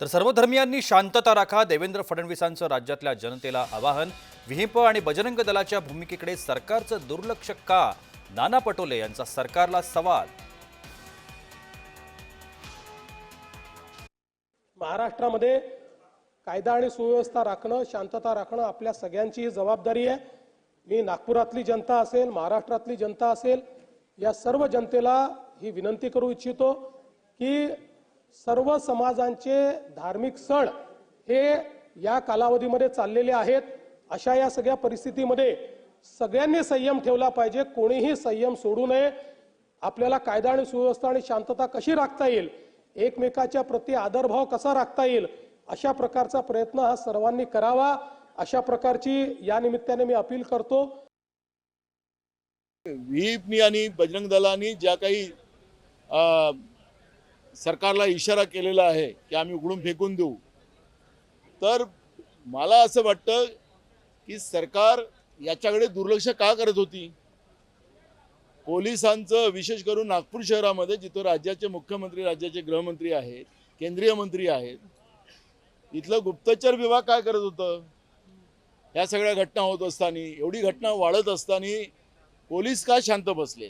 तर सर्वधर्मियांनी शांतता राखा देवेंद्र फडणवीसांचं राज्यातल्या जनतेला आवाहन विहिंप आणि बजरंग दलाच्या भूमिकेकडे सरकारचं दुर्लक्ष का? नाना पटोले यांचा सरकारला सवाल. महाराष्ट्रामध्ये कायदा आणि सुव्यवस्था राखणं शांतता राखणं आपल्या सगळ्यांची जबाबदारी आहे. मी नागपुरातली जनता असेल महाराष्ट्रातली जनता असेल या सर्व जनतेला ही विनंती करू इच्छितो की सर्व समाजांचे धार्मिक सण हे या कालावधीमध्ये चाललेले आहेत. अशा या सगळ्या परिस्थितीमध्ये सगळ्यांनी संयम ठेवला पाहिजे. कोणीही संयम सोडू नये. आपल्याला कायदा आणि सुव्यवस्था आणि शांतता कशी राखता येईल? एकमेकाच्या प्रती आदरभाव कसा राखता येईल? अशा प्रकारचा प्रयत्न हा सर्वांनी करावा. अशा प्रकारची या निमित्ताने मी अपील करतो. व्हीपनी आणि बजरंग दलानी ज्या काही सरकारला इशारा केलेला आहे की आम्ही उघडून फेकून देऊ. तर मला असं वाटतं की सरकार याच्याकडे दुर्लक्ष का करत होती? पोलिसांचं विशेष करून नागपूर शहरामध्ये जिथं राज्याचे मुख्यमंत्री राज्याचे गृहमंत्री आहेत केंद्रीय मंत्री आहेत इथलं गुप्तचर विभाग काय करत होतं? ह्या सगळ्या घटना होत असताना एवढी घटना वाढत असताना पोलीस का शांत बसले?